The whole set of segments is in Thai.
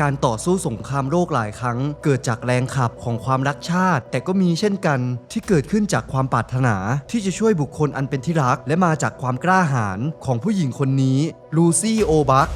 การต่อสู้สงครามโลกหลายครั้ง เกิดจากแรงขับของความรักชาติ แต่ก็มีเช่นกันที่เกิดขึ้นจากความปรารถนา ที่จะช่วยบุคคลอันเป็นที่รัก และมาจากความกล้าหาญของผู้หญิงคนนี้ลูซี่โอบัก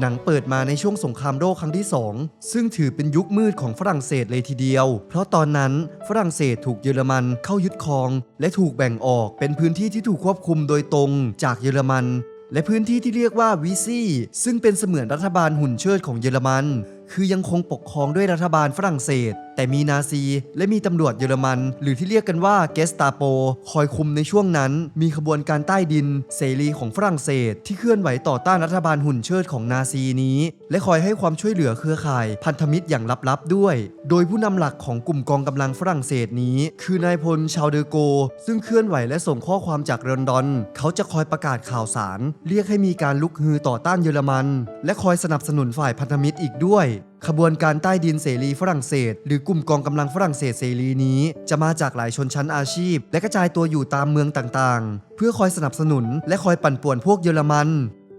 หนังเปิดมาในช่วงสงครามโลกครั้งที่ 2 ซึ่งถือเป็นยุคมืดของฝรั่งเศสเลยทีเดียว เพราะตอนนั้นฝรั่งเศสถูกเยอรมันเข้ายึดครอง และถูกแบ่งออกเป็นพื้นที่ที่ถูกควบคุมโดยตรงจากเยอรมัน และพื้นที่ที่เรียกว่าวิซี่ซึ่งเป็นเสมือนรัฐบาลหุ่นเชิดของเยอรมัน คือยังคงปกครองด้วยรัฐบาลฝรั่งเศส แต่มีนาซี และมีตำรวจเยอรมัน หรือที่เรียกกันว่าเกสตาโป คอยคุมในช่วงนั้น มีขบวนการใต้ดิน เสรีของฝรั่งเศส ที่เคลื่อนไหวต่อต้านรัฐบาลหุ่นเชิดของนาซีนี้ และคอยให้ความช่วยเหลือเครือข่าย พันธมิตรอย่างลับๆด้วย โดยผู้นำหลักของกลุ่มกองกำลังฝรั่งเศสนี้ คือนายพลชาวเดอโก ซึ่งเคลื่อนไหวและส่งข้อความจากลอนดอน เขาจะคอยประกาศข่าวสาร เรียกให้มีการลุกฮือต่อต้านเยอรมัน และคอยสนับสนุนฝ่ายพันธมิตรอีกด้วยขบวนการใต้ดินเสรีฝรั่งเศส หรือกลุ่มกองกำลังฝรั่งเศสเสรีนี้ จะมาจากหลายชนชั้นอาชีพ และกระจายตัวอยู่ตามเมืองต่างๆ เพื่อคอยสนับสนุน และคอยปั่นป่วนพวกเยอรมัน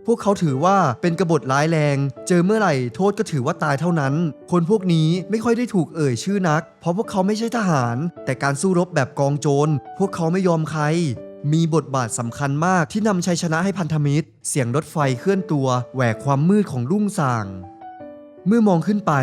พวกเขาถือว่าเป็นกบฏร้ายแรง เจอเมื่อไหร่โทษก็ถือว่าตายเท่านั้น คนพวกนี้ไม่ค่อยได้ถูกเอ่ยชื่อนัก เพราะพวกเขาไม่ใช่ทหาร แต่การสู้รบแบบกองโจร พวกเขาไม่ยอมใคร มีบทบาทสำคัญมากที่นำชัยชนะให้พันธมิตร เสียงรถไฟเคลื่อนตัว แหวกความมืดของรุ่งสาง เมื่อมองขึ้นไป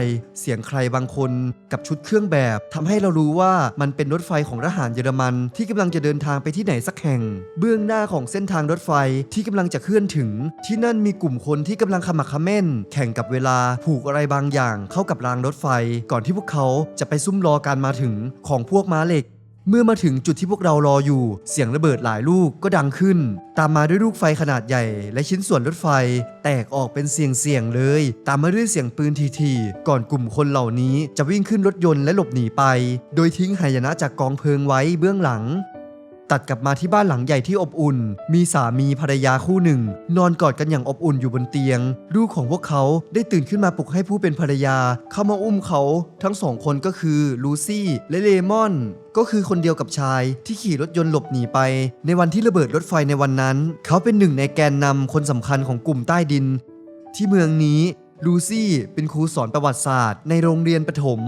เสียงใครบางคนกับชุดเครื่องแบบทำให้เรารู้ว่ามันเป็นรถไฟของทหารเยอรมัน ที่กำลังจะเดินทางไปที่ไหนสักแห่ง เบื้องหน้าของเส้นทางรถไฟที่กำลังจะเคลื่อนถึง ที่นั่นมีกลุ่มคนที่กำลังขมักเขม้น แข่งกับเวลาผูกอะไรบางอย่างเข้ากับรางรถไฟ ก่อนที่พวกเขาจะไปซุ่มรอการมาถึงของพวกม้าเหล็ก เมื่อมาถึงจุดที่พวกเรารออยู่ เสียงระเบิดหลายลูกก็ดังขึ้น ตามมาด้วยลูกไฟขนาดใหญ่ และชิ้นส่วนรถไฟ แตกออกเป็นเสียงๆเลย ตามมาด้วยเสียงปืนทีๆก่อนกลุ่มคนเหล่านี้จะวิ่งขึ้นรถยนต์และหลบหนีไป โดยทิ้งหายนะจากกองเพลิงไว้เบื้องหลัง ตัดกลับมาที่บ้านหลังใหญ่ที่อบอุ่น มีสามีภรรยาคู่หนึ่ง นอนกอดกันอย่างอบอุ่นอยู่บนเตียง ลูกของพวกเขาได้ตื่นขึ้นมาปลุกให้ผู้เป็นภรรยา เข้ามาอุ้มเขา ทั้งสองคนก็คือลูซี่และเลมอนก็คือคนเดียวกับชายที่ขี่รถยนต์หลบหนีไป ในวันที่ระเบิดรถไฟในวันนั้น เขาเป็นหนึ่งในแกนนำคนสำคัญของกลุ่มใต้ดิน ที่เมืองนี้ลูซี่เป็นครูสอนประวัติศาสตร์ ในโรงเรียนประถม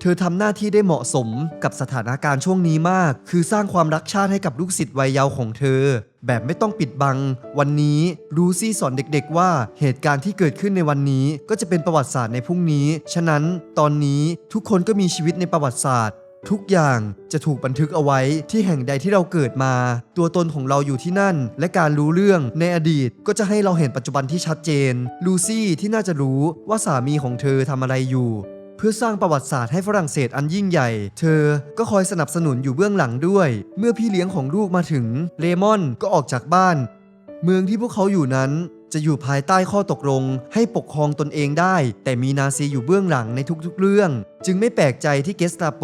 เธอทำหน้าที่ได้เหมาะสมกับสถานการณ์ช่วงนี้มาก คือสร้างความรักชาติให้กับลูกศิษย์วัยเยาว์ของเธอ แบบไม่ต้องปิดบัง วันนี้ลูซี่สอนเด็กๆว่าเหตุการณ์ที่เกิดขึ้นในวันนี้ก็จะเป็นประวัติศาสตร์ในพรุ่งนี้ ฉะนั้นตอนนี้ทุกคนก็มีชีวิตในประวัติศาสตร์ทุกอย่างจะถูกบันทึกเอาไว้ที่แห่งใดที่เราเกิดมา ตัวตนของเราอยู่ที่นั่น และการรู้เรื่องในอดีตก็จะให้เราเห็นปัจจุบันที่ชัดเจน ลูซี่ที่น่าจะรู้ว่าสามีของเธอทำอะไรอยู่ เพื่อสร้างประวัติศาสตร์ให้ฝรั่งเศสอันยิ่งใหญ่ เธอก็คอยสนับสนุนอยู่เบื้องหลังด้วย เมื่อพี่เลี้ยงของลูกมาถึง เลมอนก็ออกจากบ้าน เมืองที่พวกเขาอยู่นั้นจะอยู่ภายใต้ข้อตกลงให้ปกครองตนเองได้ แต่มีนาซีอยู่เบื้องหลังในทุกๆเรื่อง จึงไม่แปลกใจที่เกสตาโป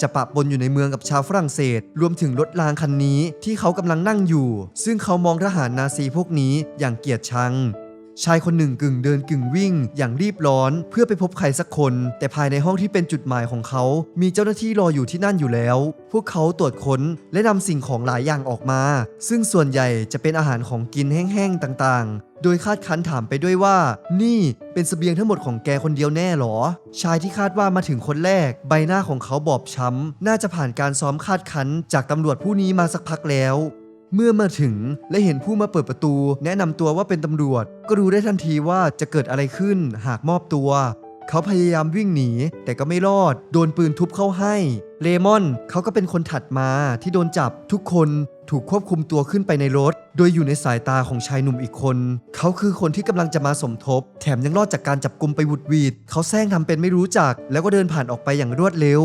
จะปะปนอยู่ในเมืองกับชาวฝรั่งเศส รวมถึงรถรางคันนี้ที่เขากำลังนั่งอยู่ ซึ่งเขามองทหารนาซีพวกนี้อย่างเกียดชัง ชายคนหนึ่งกึ่งเดินกึ่งวิ่ง อย่างรีบร้อน เพื่อไปพบใครสักคน แต่ภายในห้องที่เป็นจุดหมายของเขา มีเจ้าหน้าที่รออยู่ที่นั่นอยู่แล้ว พวกเขาตรวจค้นและนำสิ่งของหลายอย่างออกมา ซึ่งส่วนใหญ่จะเป็นอาหารของกินแห้งๆต่างๆ โดยคาดคั้นถามไปด้วยว่า นี่เป็นสเสบียงทั้งหมดของแกคนเดียวแน่หรอ ชายที่คาดว่ามาถึงคนแรก ใบหน้าของเขาบอบช้ำน่าจะผ่านการซ้อมคาดคั้นจากตำรวจผู้นี้มาสักพักแล้ว เมื่อมาถึงและเห็นผู้มาเปิดประตู แนะนำตัวว่าเป็นตำรวจ ก็รู้ได้ทันทีว่าจะเกิดอะไรขึ้นหากมอบตัว เขาพยายามวิ่งหนี แต่ก็ไม่รอด โดนปืนทุบเข้าให้ เลมอนเขาก็เป็นคนถัดมาที่โดนจับทุกคนถูกควบคุมตัวขึ้นไปในรถ โดยอยู่ในสายตาของชายหนุ่มอีกคน เขาคือคนที่กำลังจะมาสมทบ แถมยังรอดจากการจับกลุมไปวุดวีด เขาแซงทำเป็นไม่รู้จัก แล้วก็เดินผ่านออกไปอย่างรวดเร็ว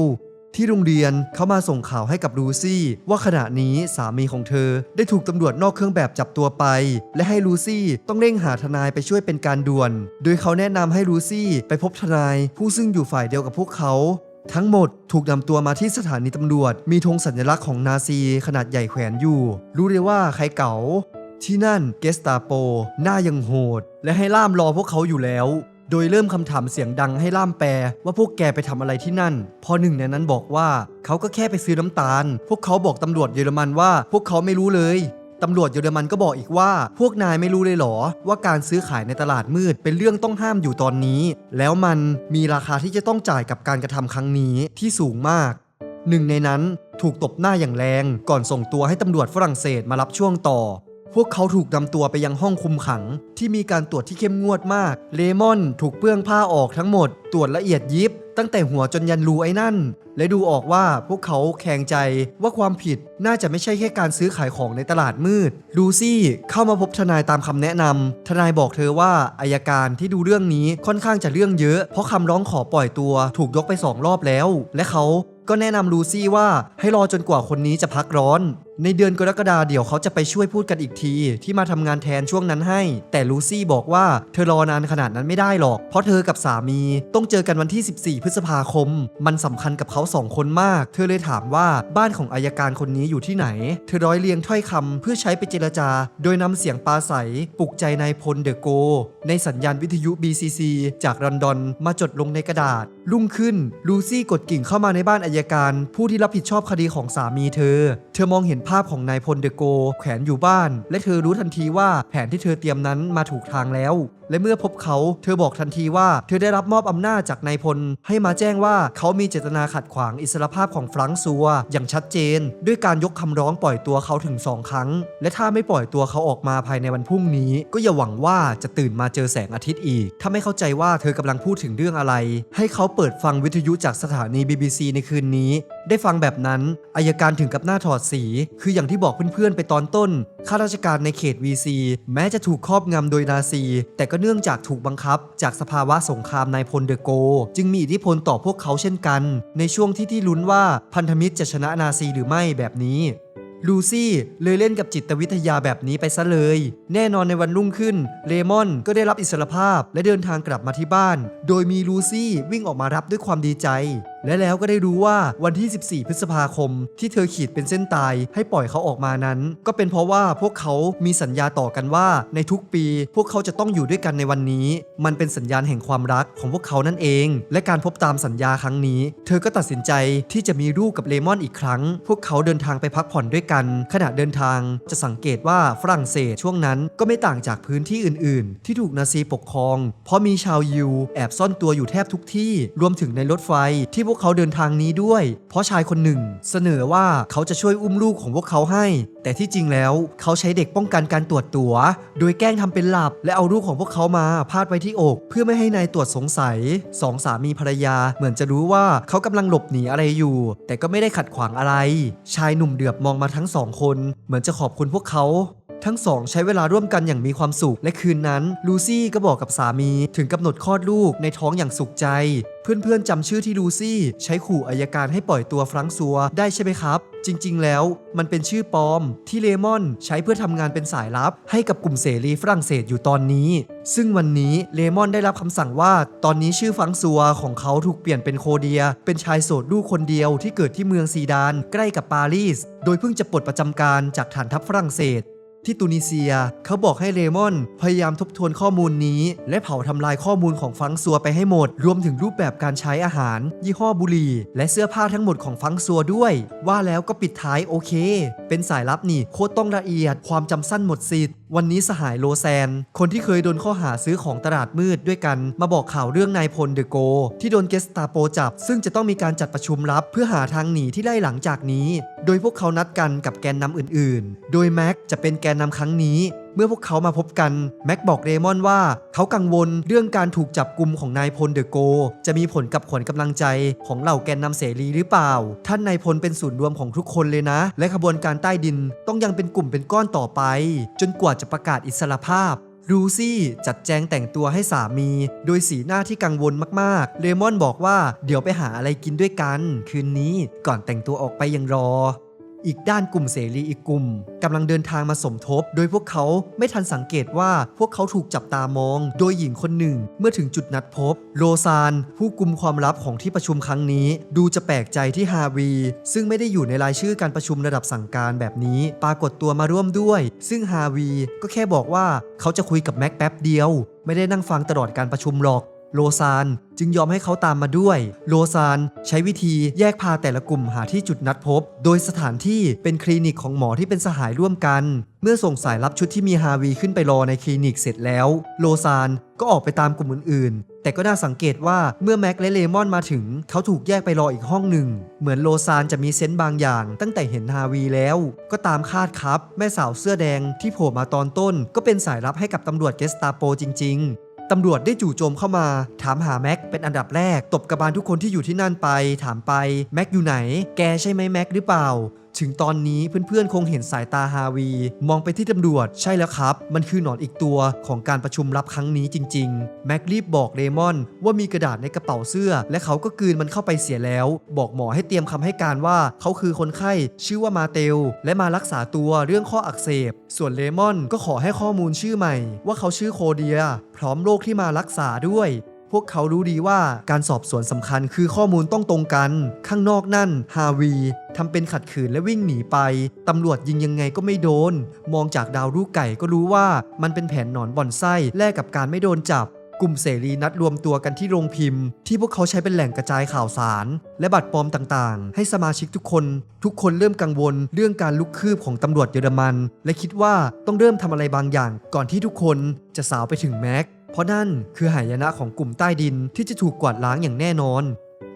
ที่โรงเรียนเขามาส่งข่าวให้กับลูซี่ ว่าขณะนี้สามีของเธอ ได้ถูกตำรวจนอกเครื่องแบบจับตัวไป และให้ลูซี่ต้องเร่งหาทนายไปช่วยเป็นการด่วน โดยเขาแนะนำให้ลูซี่ไปพบทนาย ผู้ซึ่งอยู่ฝ่ายเดียวกับพวกเขาทั้งหมดถูกนำตัวมาที่สถานีตำรวจ มีธงสัญลักษณ์ของนาซีขนาดใหญ่แขวนอยู่ รู้เลยว่าใครเก๋าที่นั่นเกสตาโป หน้ายังโหด และให้ล่ามรอพวกเขาอยู่แล้ว โดยเริ่มคำถามเสียงดังให้ล่ามแปลว่าพวกแกไปทำอะไรที่นั่น พอหนึ่งในนั้นบอกว่าเขาก็แค่ไปซื้อน้ำตาล พวกเขาบอกตำรวจเยอรมันว่า พวกเขาไม่รู้เลยตำรวจเยอรมันก็บอกอีกว่า พวกนายไม่รู้เลยหรอ ว่าการซื้อขายในตลาดมืดเป็นเรื่องต้องห้ามอยู่ตอนนี้ แล้วมันมีราคาที่จะต้องจ่ายกับการกระทำครั้งนี้ที่สูงมาก หนึ่งในนั้นถูกตบหน้าอย่างแรงก่อนส่งตัวให้ตำรวจฝรั่งเศสมารับช่วงต่อ พวกเขาถูกนำตัวไปยังห้องคุมขัง ที่มีการตรวจที่เข้มงวดมาก เลมอนถูกเปื้องผ้าออกทั้งหมด ตรวจละเอียดยิบ ตั้งแต่หัวจนยันรูไอ้นั่น และดูออกว่าพวกเขาแข็งใจว่าความผิดน่าจะไม่ใช่แค่การซื้อขายของในตลาดมืด ลูซี่เข้ามาพบทนายตามคำแนะนำ ทนายบอกเธอว่าอายการที่ดูเรื่องนี้ค่อนข้างจะเรื่องเยอะ เพราะคำร้องขอปล่อยตัวถูกยกไปสองรอบแล้ว และเขาก็แนะนำลูซี่ว่าให้รอจนกว่าคนนี้จะพักร้อน ในเดือนกรกฎาเดี๋ยวเขาจะไปช่วยพูดกันอีกที ที่มาทำงานแทนช่วงนั้นให้ แต่ลูซี่บอกว่าเธอรอนานขนาดนั้นไม่ได้หรอก เพราะเธอกับสามีต้องเจอกันวันที่ 14 พฤษภาคม มันสำคัญกับเขาสองคนมาก เธอเลยถามว่าบ้านของอายการคนนี้อยู่ที่ไหน เธอร้อยเรียงถ้อยคำเพื่อใช้ไปเจรจา โดยนำเสียงปราศัยปลุกใจนายพลเดอโก ในสัญญาณวิทยุ BCC จากลอนดอนมาจดลงในกระดาษ รุ่งขึ้นลูซี่กดกิ่งเข้ามาในบ้านอายการ ผู้ที่รับผิดชอบคดีของสามีเธอ เธอมองเห็นภาพของนายพลเดโกแขวนอยู่บ้าน และเธอรู้ทันทีว่าแผนที่เธอเตรียมนั้นมาถูกทางแล้วและเมื่อพบเขา เธอบอกทันทีว่า เธอได้รับมอบอำนาจจากนายพล ให้มาแจ้งว่าเขามีเจตนาขัดขวางอิสรภาพของฟรังซัว อย่างชัดเจน ด้วยการยกคำร้องปล่อยตัวเขาถึงสองครั้ง และถ้าไม่ปล่อยตัวเขาออกมาภายในวันพรุ่งนี้ ก็อย่าหวังว่าจะตื่นมาเจอแสงอาทิตย์อีก ถ้าไม่เข้าใจว่าเธอกำลังพูดถึงเรื่องอะไร ให้เขาเปิดฟังวิทยุจากสถานี BBC ในคืนนี้ ได้ฟังแบบนั้นอายการถึงกับหน้าถอดสี คืออย่างที่บอกเพื่อนๆไปตอนต้นข้าราชการในเขต VC แม้จะถูกครอบงำโดยนาซี แต่ก็เนื่องจากถูกบังคับ จากสภาวะสงครามนายพลเดอะโก จึงมีอิทธิพลต่อพวกเขาเช่นกัน ในช่วงที่ที่ลุ้นว่าพันธมิตรจะชนะนาซีหรือไม่แบบนี้ลูซี่เลยเล่นกับจิตวิทยาแบบนี้ไปซะเลย แน่นอนในวันรุ่งขึ้น เลมอนก็ได้รับอิสรภาพและเดินทางกลับมาที่บ้าน โดยมีลูซี่วิ่งออกมารับด้วยความดีใจ และแล้วก็ได้รู้ว่าวันที่ 14 พฤษภาคม ที่เธอขีดเป็นเส้นตายให้ปล่อยเขาออกมานั้น ก็เป็นเพราะว่าพวกเขามีสัญญาต่อกันว่า ในทุกปี พวกเขาจะต้องอยู่ด้วยกันในวันนี้ มันเป็นสัญญาณแห่งความรักของพวกเขานั่นเอง และการพบตามสัญญาครั้งนี้ เธอก็ตัดสินใจที่จะมีลูกกับเลมอนอีกครั้ง พวกเขาเดินทางไปพักผ่อนด้วยกัน ขณะเดินทางจะสังเกตว่าฝรั่งเศสช่วงนั้นก็ไม่ต่างจากพื้นที่อื่น ๆ ที่ถูกนาซีปกครอง เพราะมีชาวยิวแอบซ่อนตัวอยู่แทบทุกที่ รวมถึงในรถไฟที่พวกเขาเดินทางนี้ด้วย เพราะชายคนหนึ่ง เสนอว่าเขาจะช่วยอุ้มลูกของพวกเขาให้ แต่ที่จริงแล้วเขาใช้เด็กป้องกันการตรวจตัว โดยแกล้งทำเป็นหลับ และเอาลูกของพวกเขามาพาดไว้ที่อก เพื่อไม่ให้นายตรวจสงสัยสองสามีภรรยาเหมือนจะรู้ว่าเขากำลังหลบหนีอะไรอยู่ แต่ก็ไม่ได้ขัดขวางอะไร ชายหนุ่มเดือบมองมาทั้งสองคน เหมือนจะขอบคุณพวกเขา ทั้งสองใช้เวลาร่วมกันอย่างมีความสุข และคืนนั้นลูซี่ก็บอกกับสามีถึงกำหนดคลอดลูกในท้องอย่างสุขใจเพื่อนๆจำชื่อที่ลูซี่ใช้ขู่อายการให้ปล่อยตัวฟรังซัวได้ใช่ไหมครับ จริงๆ แล้วมันเป็นชื่อปลอมที่เลมอนใช้เพื่อทำงานเป็นสายลับ ให้กับกลุ่มเสรีฝรั่งเศสอยู่ตอนนี้ ซึ่งวันนี้เลมอนได้รับคำสั่งว่า ตอนนี้ชื่อฟรังซัวของเขาถูกเปลี่ยนเป็นโคเดีย เป็นชายโสดลูกคนเดียวที่เกิดที่เมืองซีดาน ใกล้กับปารีส โดยเพิ่งจะปลดประจำการจากฐานทัพฝรั่งเศส ที่ตูนิเซีย เขาบอกให้เลมอน พยายามทบทวนข้อมูลนี้ และเผาทำลายข้อมูลของฟังซัวไปให้หมด รวมถึงรูปแบบการใช้อาหาร ยี่ห้อบุหรี่ และเสื้อผ้าทั้งหมดของฟังซัวด้วย ว่าแล้วก็ปิดท้ายโอเค เป็นสายลับนี่โคตรต้องละเอียด ความจำสั้นหมดสิทธิ์วันนี้สหายโลแซน คนที่เคยโดนข้อหาซื้อของตลาดมืดด้วยกัน มาบอกข่าวเรื่องนายพลเดอโก ที่โดนเกสตาโปจับ ซึ่งจะต้องมีการจัดประชุมลับ เพื่อหาทางหนีที่ไล่หลังจากนี้ โดยพวกเขานัดกันกับแกนนำอื่น ๆ โดยแม็กจะเป็นแกนนำครั้งนี้ เมื่อพวกเขามาพบกัน แม็กบอกเรมอนว่า เขากังวลเรื่องการถูกจับกลุ่มของนายพลเดอะโก จะมีผลกับขวัญกำลังใจของเหล่าแกนนำเสรีหรือเปล่า ท่านนายพลเป็นศูนย์รวมของทุกคนเลยนะ และขบวนการใต้ดินต้องยังเป็นกลุ่มเป็นก้อนต่อไป จนกว่าจะประกาศอิสรภาพรูซี่จัดแจงแต่งตัวให้สามี โดยสีหน้าที่กังวลมากๆ เลมอนบอกว่าเดี๋ยวไปหาอะไรกินด้วยกัน คืนนี้ก่อนแต่งตัวออกไปยังรอ อีกด้านกลุ่มเสรีอีกกลุ่มกำลังเดินทางมาสมทบ โดยพวกเขาไม่ทันสังเกตว่าพวกเขาถูกจับตามอง โดยหญิงคนหนึ่ง เมื่อถึงจุดนัดพบโรซาน ผู้กุมความลับของที่ประชุมครั้งนี้ ดูจะแปลกใจที่ฮาวี ซึ่งไม่ได้อยู่ในรายชื่อการประชุมระดับสั่งการแบบนี้ ปรากฏตัวมาร่วมด้วย ซึ่งฮาวีก็แค่บอกว่าเขาจะคุยกับแม็กแป๊บเดียว ไม่ได้นั่งฟังตลอดการประชุมหรอก โลซานจึงยอมให้เขาตามมาด้วย โลซานใช้วิธีแยกพาแต่ละกลุ่มหาที่จุดนัดพบ โดยสถานที่เป็นคลินิกของหมอที่เป็นสหายร่วมกัน เมื่อส่งสายรับชุดที่มีฮาวีขึ้นไปรอในคลินิกเสร็จแล้ว โลซานก็ออกไปตามกลุ่มอื่นๆ แต่ก็น่าสังเกตว่าเมื่อแม็กและเลมอนมาถึง เขาถูกแยกไปรออีกห้องหนึ่ง เหมือนโลซานจะมีเซนต์บางอย่าง ตั้งแต่เห็นฮาวีแล้ว ก็ตามคาดครับ แม่สาวเสื้อแดงที่โผล่มาตอนต้น ก็เป็นสายลับให้กับตำรวจเกสตาโปจริง ๆ ตำรวจได้จู่โจมเข้ามา ถามหาแม็กเป็นอันดับแรก ตบกระบาลทุกคนที่อยู่ที่นั่นไป ถามไปแม็กอยู่ไหน แกใช่ไหมแม็กหรือเปล่า ถึงตอนนี้เพื่อนๆคงเห็นสายตาฮาวี มองไปที่ตำรวจใช่แล้วครับ มันคือหนอนอีกตัวของการประชุมลับครั้งนี้จริง ๆ แม็กรีบบอกเรมอนว่ามีกระดาษในกระเป๋าเสื้อ และเขาก็กืนมันเข้าไปเสียแล้ว บอกหมอให้เตรียมคำให้การว่าเขาคือคนไข้ชื่อว่ามาเตล และมารักษาตัวเรื่องข้ออักเสบ ส่วนเลมอนก็ขอให้ข้อมูลชื่อใหม่ ว่าเขาชื่อโคเดีย พร้อมโรคที่มารักษาด้วย พวกเขารู้ดีว่าการสอบสวนสำคัญคือข้อมูลต้องตรงกัน ข้างนอกนั่น ฮาวีทำเป็นขัดขืนและวิ่งหนีไป ตำรวจยิงยังไงก็ไม่โดน มองจากดาวลูกไก่ก็รู้ว่ามันเป็นแผนหนอนบ่อนไส้แลกกับการไม่โดนจับ กลุ่มเสรีนัดรวมตัวกันที่โรงพิมพ์ ที่พวกเขาใช้เป็นแหล่งกระจายข่าวสาร และบัตรปลอมต่างๆ ให้สมาชิกทุกคน ทุกคนเริ่มกังวล เรื่องการลุกคืบของตำรวจเยอรมัน และคิดว่าต้องเริ่มทำอะไรบางอย่าง ก่อนที่ทุกคนจะสาวไปถึงแม็ก เพราะนั่นคือหายนะของกลุ่มใต้ดินที่จะถูกกวาดล้างอย่างแน่นอน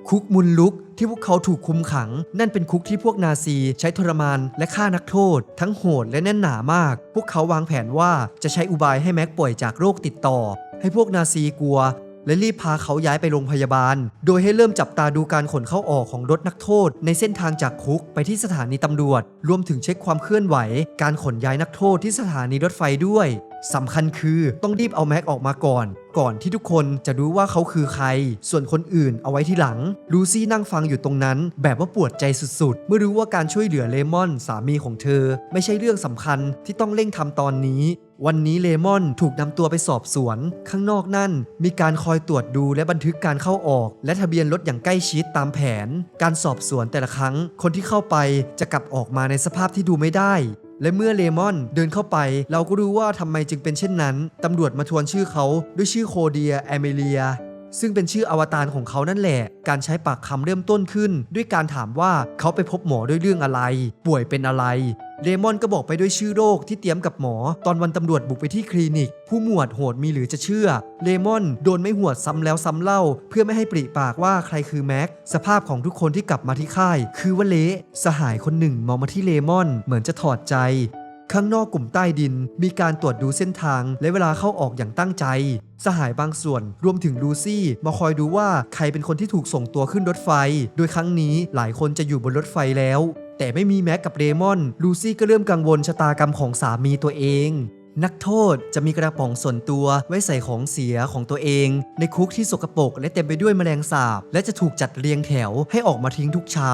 คุกมุนลุกที่พวกเขาถูกคุมขัง นั่นเป็นคุกที่พวกนาซีใช้ทรมานและฆ่านักโทษ ทั้งโหดและแน่นหนามาก พวกเขาวางแผนว่าจะใช้อุบายให้แม็กป่วยจากโรคติดต่อ ให้พวกนาซีกลัว และรีบพาเขาย้ายไปโรงพยาบาล โดยให้เริ่มจับตาดูการขนเข้าออกของรถนักโทษ ในเส้นทางจากคุกไปที่สถานีตำรวจ รวมถึงเช็คความเคลื่อนไหว การขนย้ายนักโทษที่สถานีรถไฟด้วยสำคัญคือต้องรีบเอาแม็กออกมาก่อน ก่อนที่ทุกคนจะรู้ว่าเขาคือใคร ส่วนคนอื่นเอาไว้ที่หลัง ลูซี่นั่งฟังอยู่ตรงนั้น แบบว่าปวดใจสุดๆ เมื่อรู้ว่าการช่วยเหลือเลมอนสามีของเธอ ไม่ใช่เรื่องสำคัญที่ต้องเร่งทำตอนนี้ วันนี้เลมอนถูกนำตัวไปสอบสวน ข้างนอกนั่น มีการคอยตรวจดูและบันทึกการเข้าออก และทะเบียนรถอย่างใกล้ชิดตามแผน การสอบสวนแต่ละครั้ง คนที่เข้าไปจะกลับออกมาในสภาพที่ดูไม่ได้ และเมื่อเลมอนเดินเข้าไป เราก็รู้ว่าทำไมจึงเป็นเช่นนั้นตำรวจมาทวนชื่อเขาด้วยชื่อโคเดียแอเมเลียซึ่งเป็นชื่ออวตารของเขานั่นแหละ การใช้ปากคำเริ่มต้นขึ้น ด้วยการถามว่าเขาไปพบหมอด้วยเรื่องอะไร ป่วยเป็นอะไร เลมอนก็บอกไปด้วยชื่อโรคที่เตรียมกับหมอ ตอนวันตำรวจบุกไปที่คลินิก ผู้หมวดโหดมีหรือจะเชื่อเลมอนโดนไม่หวดซ้ำแล้วซ้ำเล่า เพื่อไม่ให้ปริปากว่าใครคือแม็ก สภาพของทุกคนที่กลับมาที่ค่าย คือว่าเละสหายคนหนึ่งมองมาที่เลมอน เหมือนจะถอดใจข้างนอกกลุ่มใต้ดิน มีการตรวจดูเส้นทาง และเวลาเข้าออกอย่างตั้งใจ สหายบางส่วน รวมถึงลูซี่ มาคอยดูว่าใครเป็นคนที่ถูกส่งตัวขึ้นรถไฟ โดยครั้งนี้หลายคนจะอยู่บนรถไฟแล้ว แต่ไม่มีแม็กกับเรมอน ลูซี่ก็เริ่มกังวลชะตากรรมของสามีตัวเอง นักโทษจะมีกระป๋องส่วนตัวไว้ใส่ของเสียของตัวเอง ในคุกที่สกปรกและเต็มไปด้วยแมลงสาบ และจะถูกจัดเรียงแถวให้ออกมาทิ้งทุกเช้า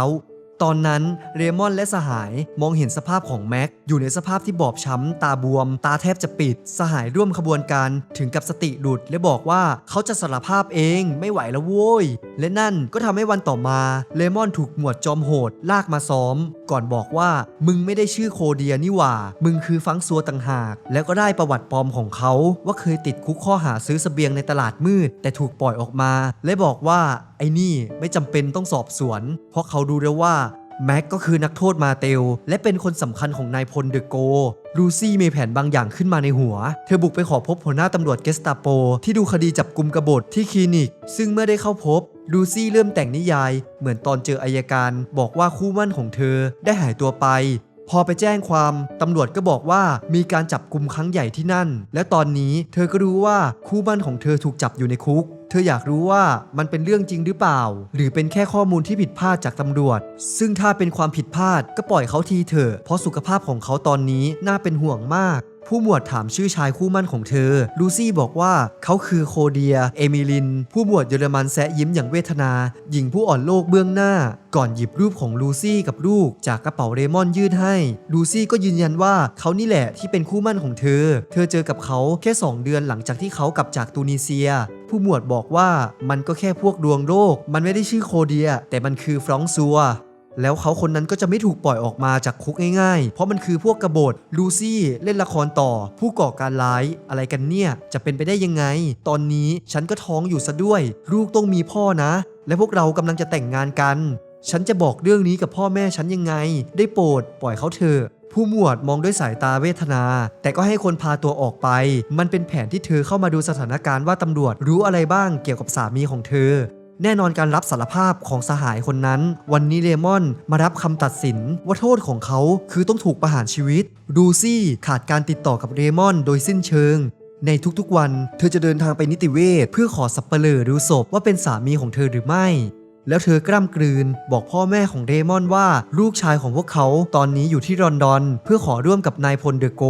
ตอนนั้นเรมอนและสหายมองเห็นสภาพของแม็กอยู่ในสภาพที่บอบช้ำ ตาบวม ตาแทบจะปิด สหายร่วมขบวนการถึงกับสติหลุดและบอกว่าเขาจะสารภาพเองไม่ไหวแล้วโว้ย และนั่นก็ทำให้วันต่อมาเลมอนถูกหมวดจอมโหด ลากมาซ้อม ก่อนบอกว่ามึงไม่ได้ชื่อโคเดียนี่หว่า มึงคือฟังซัวต่างหาก แล้วก็ได้ประวัติปลอมของเขาว่าเคยติดคุกข้อหาซื้อเสบียงในตลาดมืด แต่ถูกปล่อยออกมา และบอกว่าไอ้นี่ไม่จำเป็นต้องสอบสวน เพราะเขารู้แล้วว่าแม็กก็คือนักโทษมาเตล และเป็นคนสำคัญของนายพลเดอะโก ลูซี่มีแผนบางอย่างขึ้นมาในหัว เธอบุกไปขอพบหัวหน้าตำรวจเกสตาโป ที่ดูคดีจับกลุ่มกบฏที่คลินิก ซึ่งเมื่อได้เข้าพบ ลูซี่เริ่มแต่งนิยาย เหมือนตอนเจออายการ บอกว่าคู่มั่นของเธอได้หายตัวไป พอไปแจ้งความ ตำรวจก็บอกว่ามีการจับกลุ่มครั้งใหญ่ที่นั่น และตอนนี้เธอก็รู้ว่าคู่มั่นของเธอถูกจับอยู่ในคุก เธออยากรู้ว่ามันเป็นเรื่องจริงหรือเปล่า หรือเป็นแค่ข้อมูลที่ผิดพลาดจากตำรวจ ซึ่งถ้าเป็นความผิดพลาดก็ปล่อยเขาทีเถอะเพราะสุขภาพของเขาตอนนี้น่าเป็นห่วงมากผู้หมวดถามชื่อชายคู่มั่นของเธอ ลูซี่บอกว่าเขาคือโคเดีย เอมิลิน ผู้หมวดเยอรมันแซะยิ้มอย่างเวทนา หญิงผู้อ่อนโลกเบื้องหน้า ก่อนหยิบรูปของลูซี่กับลูก จากกระเป๋าเรมอนยื่นให้ ลูซี่ก็ยืนยันว่าเขานี่แหละที่เป็นคู่มั่นของเธอ เธอเจอกับเขาแค่ 2 เดือนหลังจากที่เขากลับจากตูนิเซีย ผู้หมวดบอกว่ามันก็แค่พวกดวงโลก มันไม่ได้ชื่อโคเดีย แต่มันคือฟรองซัวแล้วเขาคนนั้นก็จะไม่ถูกปล่อยออกมาจากคุกง่ายๆ เพราะมันคือพวกกบฏลูซี่เล่นละครต่อ ผู้ก่อการร้ายอะไรกันเนี่ย จะเป็นไปได้ยังไง ตอนนี้ฉันก็ท้องอยู่ซะด้วย ลูกต้องมีพ่อนะ และพวกเรากำลังจะแต่งงานกัน ฉันจะบอกเรื่องนี้กับพ่อแม่ฉันยังไง ได้โปรดปล่อยเขาเถอะ ผู้หมวดมองด้วยสายตาเวทนา แต่ก็ให้คนพาตัวออกไป มันเป็นแผนที่เธอเข้ามาดูสถานการณ์ว่าตำรวจรู้อะไรบ้างเกี่ยวกับสามีของเธอ แน่นอนการรับสารภาพของสหายคนนั้น วันนี้เลมอนมารับคำตัดสินว่าโทษของเขาคือต้องถูกประหารชีวิต ดูซี่ขาดการติดต่อกับเรมอนโดยสิ้นเชิงในทุกๆวัน เธอจะเดินทางไปนิติเวชเพื่อขอสับเปลอดูศพว่าเป็นสามีของเธอหรือไม่ แล้วเธอกล้ำกลืน บอกพ่อแม่ของเดมอนว่าลูกชายของพวกเขาตอนนี้อยู่ที่ลอนดอน เพื่อขอร่วมกับนายพลเดอโก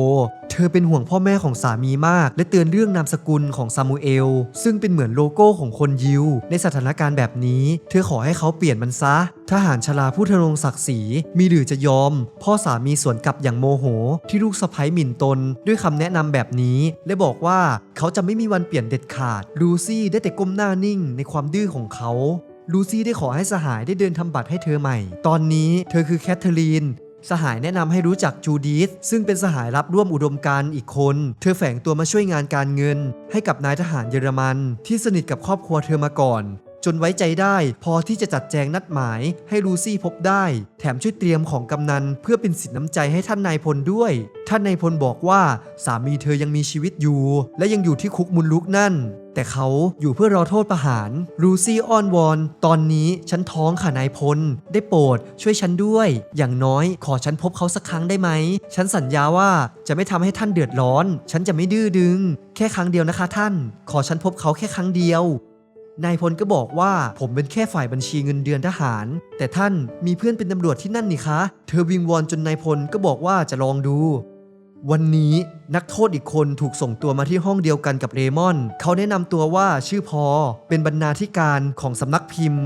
เธอเป็นห่วงพ่อแม่ของสามีมาก และเตือนเรื่องนามสกุลของซามูเอล ซึ่งเป็นเหมือนโลโก้ของคนยิว ในสถานการณ์แบบนี้ เธอขอให้เขาเปลี่ยนมันซะ ทหารชลาผู้ทะนงศักดิ์ศรีมีหรือจะยอม พ่อสามีสวนกลับอย่างโมโห ที่ลูกสะใภ้หมิ่นตน ด้วยคำแนะนำแบบนี้ และบอกว่าเขาจะไม่มีวันเปลี่ยนเด็ดขาดลูซี่ได้แต่ก้มหน้านิ่งในความดื้อของเขา ลูซี่ได้ขอให้สหายได้เดินทำบัตรให้เธอใหม่ ตอนนี้เธอคือแคทเธอรีน สหายแนะนำให้รู้จักจูดิธซึ่งเป็นสหายรับร่วมอุดมการณ์อีกคน เธอแฝงตัวมาช่วยงานการเงิน ให้กับนายทหารเยอรมัน ที่สนิทกับครอบครัวเธอมาก่อน จนไว้ใจได้พอที่จะจัดแจงนัดหมาย ให้ลูซี่พบได้ แถมช่วยเตรียมของกำนัน เพื่อเป็นสินน้ำใจให้ท่านนายพลด้วย ท่านนายพลบอกว่าสามีเธอยังมีชีวิตอยู่ และยังอยู่ที่คุกมุนลุกนั่น แต่เขาอยู่เพื่อรอโทษประหาร ลูซี่อ้อนวอน ตอนนี้ฉันท้องค่ะนายพล ได้โปรดช่วยฉันด้วย อย่างน้อยขอฉันพบเขาสักครั้งได้ไหม ฉันสัญญาว่าจะไม่ทำให้ท่านเดือดร้อน ฉันจะไม่ดื้อดึง แค่ครั้งเดียวนะคะท่าน ขอฉันพบเขาแค่ครั้งเดียวนายพลก็บอกว่าผมเป็นแค่ฝ่ายบัญชีเงินเดือนทหาร แต่ท่านมีเพื่อนเป็นตำรวจที่นั่นนี่คะ เธอวิงวอนจนนายพลก็บอกว่าจะลองดู วันนี้นักโทษอีกคนถูกส่งตัวมาที่ห้องเดียวกันกับเรมอน เขาแนะนำตัวว่าชื่อพอ เป็นบรรณาธิการของสำนักพิมพ์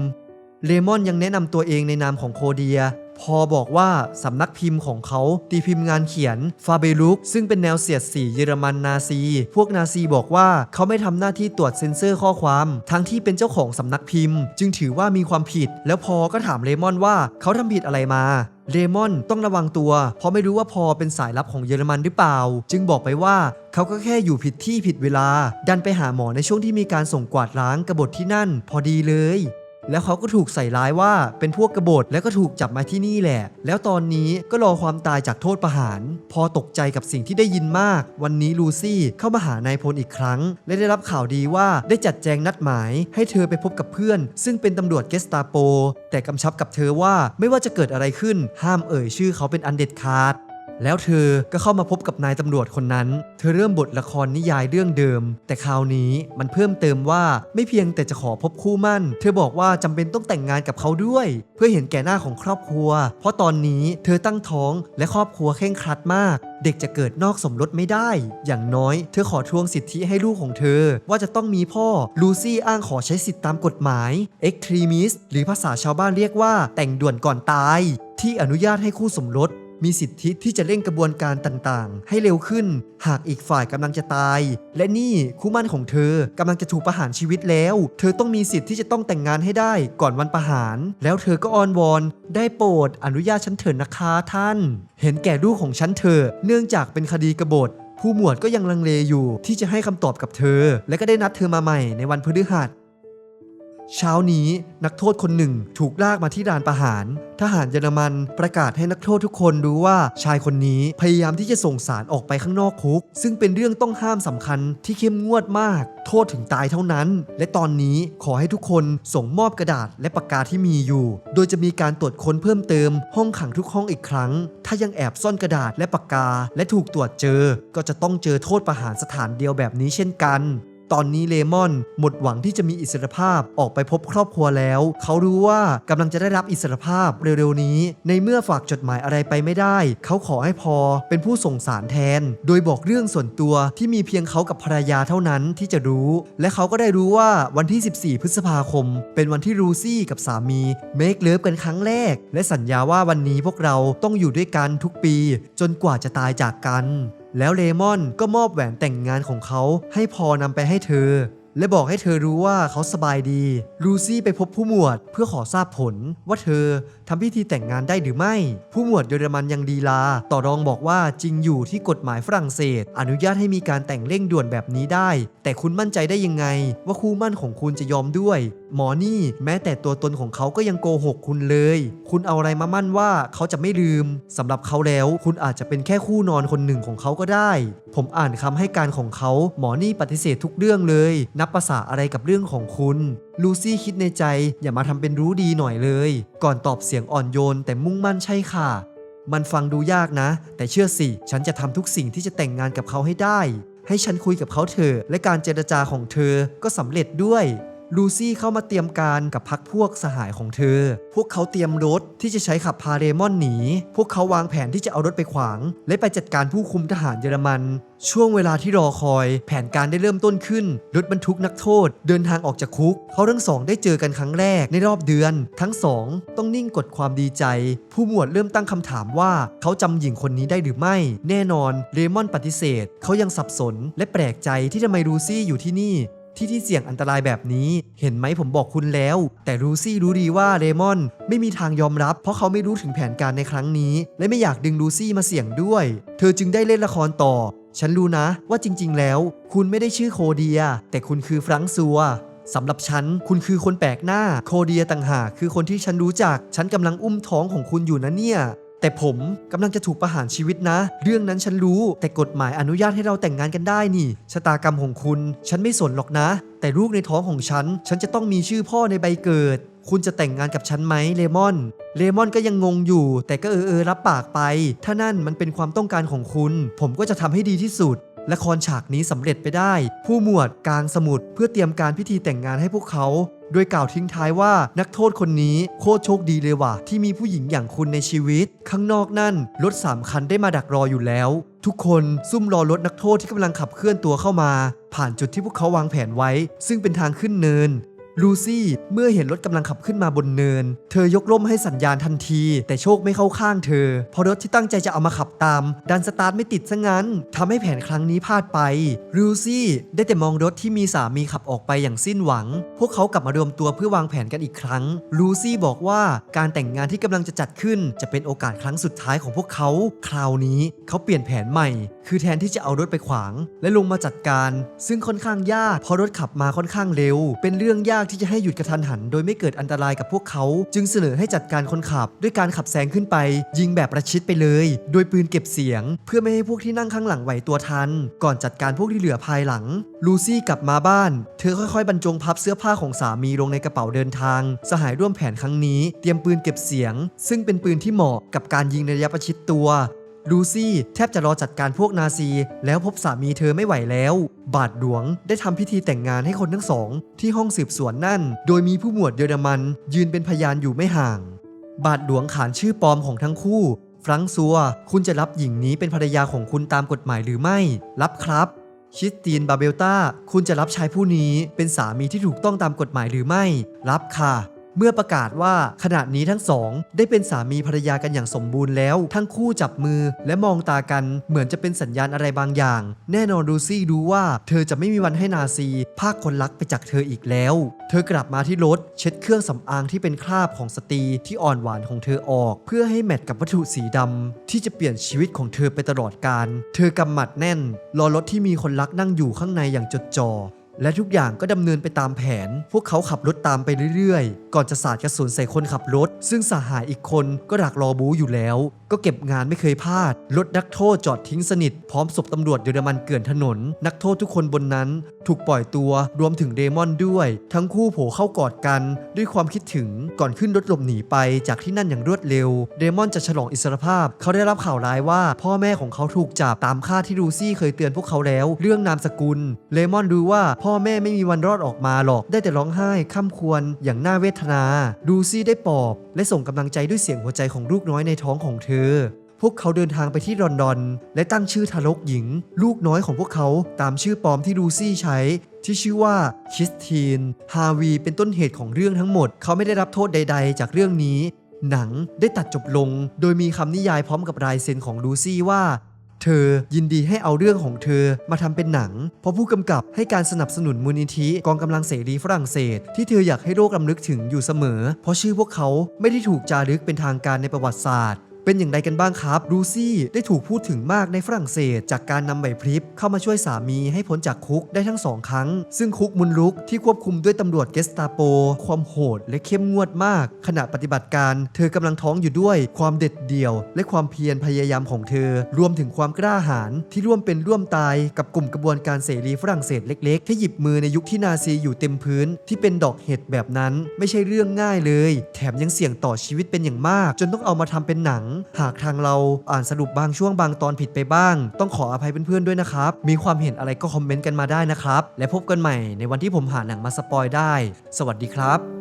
เรมอนยังแนะนำตัวเองในนามของโคเดีย พอบอกว่าสำนักพิมพ์ของเขาตีพิมพ์งานเขียนฟาเบลุกซึ่งเป็นแนวเสียดสีเยอรมันนาซี พวกนาซีบอกว่าเขาไม่ทำหน้าที่ตรวจเซ็นเซอร์ข้อความ ทั้งที่เป็นเจ้าของสำนักพิมพ์ จึงถือว่ามีความผิด แล้วพอก็ถามเรมอนว่าเขาทำผิดอะไรมาเรมอนต้องระวังตัว เพราะไม่รู้ว่าพอเป็นสายลับของเยอรมันหรือเปล่า จึงบอกไปว่าเขาก็แค่อยู่ผิดที่ผิดเวลา ดันไปหาหมอในช่วงที่มีการส่งกวาดล้างกระบฏที่นั่น พอดีเลย แล้วเขาก็ถูกใส่ร้ายว่าเป็นพวกกบฏแล้วก็ถูกจับมาที่นี่แหละ แล้วตอนนี้ก็รอความตายจากโทษประหาร พอตกใจกับสิ่งที่ได้ยินมาก วันนี้ลูซี่เข้ามาหานายพลอีกครั้ง และได้รับข่าวดีว่าได้จัดแจงนัดหมาย ให้เธอไปพบกับเพื่อน ซึ่งเป็นตำรวจเกสตาโป แต่กำชับกับเธอว่าไม่ว่าจะเกิดอะไรขึ้นห้ามเอ่ยชื่อเขาเป็นอันเด็ดขาด แล้วเธอก็เข้ามาพบกับนายตำรวจคนนั้น เธอเริ่มบทละครนิยายเรื่องเดิม แต่คราวนี้มันเพิ่มเติมว่าไม่เพียงแต่จะขอพบคู่มั่น เธอบอกว่าจำเป็นต้องแต่งงานกับเขาด้วย เพื่อเห็นแก่หน้าของครอบครัว เพราะตอนนี้เธอตั้งท้องและครอบครัวเคร่งครัดมาก เด็กจะเกิดนอกสมรสไม่ได้ อย่างน้อย เธอขอทวงสิทธิให้ลูกของเธอ ว่าจะต้องมีพ่อลูซี่อ้างขอใช้สิทธิตามกฎหมาย extremist หรือภาษาชาวบ้านเรียกว่าแต่งด่วนก่อนตายที่อนุญาตให้คู่สมรส มีสิทธิที่จะเร่งกระบวนการต่างๆ ให้เร็วขึ้น หากอีกฝ่ายกำลังจะตาย และนี่คู่มั่นของเธอกำลังจะถูกประหารชีวิตแล้ว เธอต้องมีสิทธิที่จะต้องแต่งงานให้ได้ก่อนวันประหาร แล้วเธอก็อ้อนวอน ได้โปรดอนุญาตฉันเถิดนะคะท่าน เห็นแก่ลูกของฉันเถอเนื่องจากเป็นคดีกบฏผู้หมวดก็ยังลังเลอยู่ที่จะให้คำตอบกับเธอ และก็ได้นัดเธอมาใหม่ในวันพฤหัส เช้านี้นักโทษคนหนึ่งถูกลากมาที่ด่านประหาร ทหารเยอรมันประกาศให้นักโทษทุกคนรู้ว่าชายคนนี้พยายามที่จะส่งสารออกไปข้างนอกคุก ซึ่งเป็นเรื่องต้องห้ามสำคัญที่เข้มงวดมาก โทษถึงตายเท่านั้น และตอนนี้ขอให้ทุกคนส่งมอบกระดาษและปากกาที่มีอยู่ โดยจะมีการตรวจค้นเพิ่มเติม ห้องขังทุกห้องอีกครั้ง ถ้ายังแอบซ่อนกระดาษและปากกา และถูกตรวจเจอ ก็จะต้องเจอโทษประหารสถานเดียวแบบนี้เช่นกัน ตอนนี้เลมอน หมดหวังที่จะมีอิสรภาพออกไปพบครอบครัวแล้ว เขารู้ว่ากำลังจะได้รับอิสรภาพเร็วๆนี้ ในเมื่อฝากจดหมายอะไรไปไม่ได้ เขาขอให้พอเป็นผู้ส่งสารแทน โดยบอกเรื่องส่วนตัวที่มีเพียงเขากับภรรยาเท่านั้นที่จะรู้ และเขาก็ได้รู้ว่าวันที่ 14 พฤษภาคม เป็นวันที่รูซี่กับสามีเมคเลิฟกันครั้งแรก และสัญญาว่าวันนี้พวกเราต้องอยู่ด้วยกันทุกปี จนกว่าจะตายจากกัน แล้วเลมอนก็มอบแหวนแต่งงานของเขาให้พอนำไปให้เธอ และบอกให้เธอรู้ว่าเขาสบายดี ลูซี่ไปพบผู้หมวดเพื่อขอทราบผล ว่าเธอทำพิธีแต่งงานได้หรือไม่ ผู้หมวดเยอรมันยังดีลา ต่อรองบอกว่าจริงอยู่ที่กฎหมายฝรั่งเศส อนุญาตให้มีการแต่งเร่งด่วนแบบนี้ได้ แต่คุณมั่นใจได้ยังไง ว่าคู่มั่นของคุณจะยอมด้วย หมอนี่แม้แต่ตัวตนของเขาก็ยังโกหกคุณเลย คุณเอาอะไรมามั่นว่าเขาจะไม่ลืมสำหรับเขาแล้ว คุณอาจจะเป็นแค่คู่นอนคนหนึ่งของเขาก็ได้ ผมอ่านคำให้การของเขา หมอนี่ปฏิเสธทุกเรื่องเลยนับภาษาอะไรกับเรื่องของคุณ ลูซี่คิดในใจอย่ามาทำเป็นรู้ดีหน่อยเลย ก่อนตอบเสียงอ่อนโยนแต่มุ่งมั่นใช่ค่ะ มันฟังดูยากนะ แต่เชื่อสิ ฉันจะทำทุกสิ่งที่จะแต่งงานกับเขาให้ได้ ให้ฉันคุยกับเขาเถอะและการเจรจาของเธอก็สำเร็จด้วย ลูซี่เข้ามาเตรียมการกับพักพวกสหายของเธอ พวกเขาเตรียมรถที่จะใช้ขับพาเรมอนหนี พวกเขาวางแผนที่จะเอารถไปขวาง และไปจัดการผู้คุมทหารเยอรมัน ช่วงเวลาที่รอคอย แผนการได้เริ่มต้นขึ้น รถบรรทุกนักโทษ เดินทางออกจากคุก เขาทั้งสองได้เจอกันครั้งแรกในรอบเดือน ทั้งสองต้องนิ่งกดความดีใจ ผู้หมวดเริ่มตั้งคำถามว่าเขาจำหญิงคนนี้ได้หรือไม่ แน่นอนเรมอนปฏิเสธ เขายังสับสนและแปลกใจที่ทำไมลูซี่อยู่ที่นี่ ที่ที่เสี่ยงอันตรายแบบนี้ เห็นไหมผมบอกคุณแล้ว แต่รูซี่รู้ดีว่าเรมอนไม่มีทางยอมรับ เพราะเขาไม่รู้ถึงแผนการในครั้งนี้ และไม่อยากดึงลูซี่มาเสี่ยงด้วย เธอจึงได้เล่นละครต่อ ฉันรู้นะว่าจริง ๆ แล้ว คุณไม่ได้ชื่อโคเดีย แต่คุณคือฟรังซัวสำหรับฉัน คุณคือคนแปลกหน้า โคเดียต่างหากคือคนที่ฉันรู้จัก ฉันกำลังอุ้มท้องของคุณอยู่นะเนี่ย แต่ผมกำลังจะถูกประหารชีวิตนะ เรื่องนั้นฉันรู้ แต่กฎหมายอนุญาตให้เราแต่งงานกันได้นี่ ชะตากรรมของคุณ ฉันไม่สนหรอกนะ แต่ลูกในท้องของฉัน ฉันจะต้องมีชื่อพ่อในใบเกิด คุณจะแต่งงานกับฉันไหมเลมอน เลมอนก็ยังงงอยู่ แต่ก็เออเออรับปากไป ถ้านั่นมันเป็นความต้องการของคุณ ผมก็จะทำให้ดีที่สุด ละครฉากนี้สำเร็จไปได้ ผู้หมวดกลางสมุดเพื่อเตรียมการพิธีแต่งงานให้พวกเขาโดยกล่าวทิ้งท้ายว่านักโทษคนนี้โคตรโชคดีเลยว่ะที่มีผู้หญิงอย่างคุณในชีวิต ข้างนอกนั่น รถสามคันได้มาดักรออยู่แล้ว ทุกคนซุ่มรอรถนักโทษที่กำลังขับเคลื่อนตัวเข้ามา ผ่านจุดที่พวกเขาวางแผนไว้ ซึ่งเป็นทางขึ้นเนิน ลูซี่เมื่อเห็นรถกำลังขับขึ้นมาบนเนิน เธอยกร่มให้สัญญาณทันที แต่โชคไม่เข้าข้างเธอ เพราะรถที่ตั้งใจจะเอามาขับตาม ดันสตาร์ทไม่ติดซะงั้นทำให้แผนครั้งนี้พลาดไปลูซี่ได้แต่มองรถที่มีสามีขับออกไปอย่างสิ้นหวัง พวกเขากลับมารวมตัวเพื่อวางแผนกันอีกครั้งลูซี่บอกว่าการแต่งงานที่กำลังจะจัดขึ้น จะเป็นโอกาสครั้งสุดท้ายของพวกเขา คราวนี้เขาเปลี่ยนแผนใหม่ คือแทนที่จะเอารถไปขวาง และลงมาจัดการ ซึ่งค่อนข้างยากเพราะรถขับมาค่อนข้างเร็ว เป็นเรื่องยากที่จะให้หยุดกระทันหัน โดยไม่เกิดอันตรายกับพวกเขา จึงเสนอให้จัดการคนขับ ด้วยการขับแซงขึ้นไป ยิงแบบประชิดไปเลย โดยปืนเก็บเสียง เพื่อไม่ให้พวกที่นั่งข้างหลังไหวตัวทัน ก่อนจัดการพวกที่เหลือภายหลัง ลูซี่กลับมาบ้าน เธอค่อยๆบรรจงพับเสื้อผ้าของสามีลงในกระเป๋าเดินทาง สหายร่วมแผนครั้งนี้ เตรียมปืนเก็บเสียง ซึ่งเป็นปืนที่เหมาะกับการยิงในระยะประชิดตัว ลูซี่แทบจะรอจัดการพวกนาซี แล้วพบสามีเธอไม่ไหวแล้ว บาทหลวงได้ทำพิธีแต่งงานให้คนทั้งสอง ที่ห้องสืบสวนนั่น โดยมีผู้หมวดเยอรมัน ยืนเป็นพยานอยู่ไม่ห่าง บาทหลวงขานชื่อปลอมของทั้งคู่ ฟรังซัว คุณจะรับหญิงนี้เป็นภรรยาของคุณตามกฎหมายหรือไม่ รับครับคริสตินบาเบลตาคุณจะรับชายผู้นี้เป็นสามีที่ถูกต้องตามกฎหมายหรือไม่ รับค่ะ เมื่อประกาศว่าขณะนี้ทั้งสอง ได้เป็นสามีภรรยากันอย่างสมบูรณ์แล้ว ทั้งคู่จับมือและมองตากันเหมือนจะเป็นสัญญาณอะไรบางอย่าง แน่นอนลูซี่รู้ว่า เธอจะไม่มีวันให้นาซีภาคคนรักไปจากเธออีกแล้ว เธอกลับมาที่รถเช็ดเครื่องสำอางที่เป็นคราบของสตรีที่อ่อนหวานของเธอออก เพื่อให้แมทกับวัตถุสีดำที่จะเปลี่ยนชีวิตของเธอไปตลอดกาลเธอกำหมัดแน่น รอรถที่มีคนรักนั่งอยู่ข้างในอย่างจดจ่อ และทุกอย่างก็ดำเนินไปตามแผน พวกเขาขับรถตามไปเรื่อยๆ ก่อนจะสาดกระสุนใส่คนขับรถ ซึ่งสหายอีกคนก็ดักรอบูอยู่แล้ว ก็เก็บงานไม่เคยพลาด รถนักโทษจอดทิ้งสนิท พร้อมศพตำรวจเยอรมันเกลื่อนถนน นักโทษทุกคนบนนั้น ถูกปล่อยตัว รวมถึงเดมอนด้วย ทั้งคู่โผล่เข้ากอดกัน ด้วยความคิดถึง ก่อนขึ้นรถหลบหนีไปจากที่นั่นอย่างรวดเร็ว เดมอนจะฉลองอิสรภาพ เขาได้รับข่าวร้ายว่าพ่อแม่ของเขาถูกจับตามค่าที่ลูซี่เคยเตือนพวกเขาแล้ว เรื่องนามสกุล เลมอนรู้ว่าพ่อพ่อแม่ไม่มีวันรอดออกมาหรอก ได้แต่ร้องไห้ข้ามควรอย่างน่าเวทนาลูซี่ได้ปลอบ และส่งกำลังใจด้วยเสียงหัวใจของลูกน้อยในท้องของเธอพวกเขาเดินทางไปที่ลอนดอน และตั้งชื่อทารกหญิง ลูกน้อยของพวกเขาตามชื่อปลอมที่ลูซี่ใช้ ที่ชื่อว่าคิสตินฮาวีเป็นต้นเหตุของเรื่องทั้งหมด เขาไม่ได้รับโทษใด ๆ จากเรื่องนี้ หนังได้ตัดจบลง โดยมีคำนิยายพร้อมกับลายเซ็นของลูซี่ว่า เธอยินดีให้เอาเรื่องของเธอมาทำเป็นหนัง เพราะผู้กำกับให้การสนับสนุนมูลนิธิกองกำลังเสรีฝรั่งเศส ที่เธออยากให้โลกรำลึกถึงอยู่เสมอ เพราะชื่อพวกเขาไม่ได้ถูกจารึกเป็นทางการในประวัติศาสตร์ เป็นอย่างไรกันบ้างครับรูซี่ได้ถูกพูดถึงมากในฝรั่งเศส จากการนำไหวพริบเข้ามาช่วยสามีให้พ้นจากคุกได้ทั้งสองครั้ง ซึ่งคุกมุนลุกที่ควบคุมด้วยตำรวจเกสตาโป ความโหดและเข้มงวดมาก ขณะปฏิบัติการ เธอกำลังท้องอยู่ด้วยความเด็ดเดี่ยว และความเพียรพยายามของเธอ รวมถึงความกล้าหาญที่ร่วมเป็นร่วมตายกับกลุ่มกระบวนการเสรีฝรั่งเศสเล็ก ๆ ที่หยิบมือในยุคที่นาซีอยู่เต็มพื้น ที่เป็นดอกเห็ดแบบนั้น ไม่ใช่เรื่องง่ายเลย แถมยังเสี่ยงต่อชีวิตเป็นอย่างมาก จนต้องเอามาทำเป็นหนังหากทางเราอ่านสรุปบางช่วงบางตอนผิดไปบ้าง ต้องขออภัยเพื่อนๆด้วยนะครับ มีความเห็นอะไรก็คอมเมนต์กันมาได้นะครับ และพบกันใหม่ในวันที่ผมหาหนังมาสปอยได้ สวัสดีครับ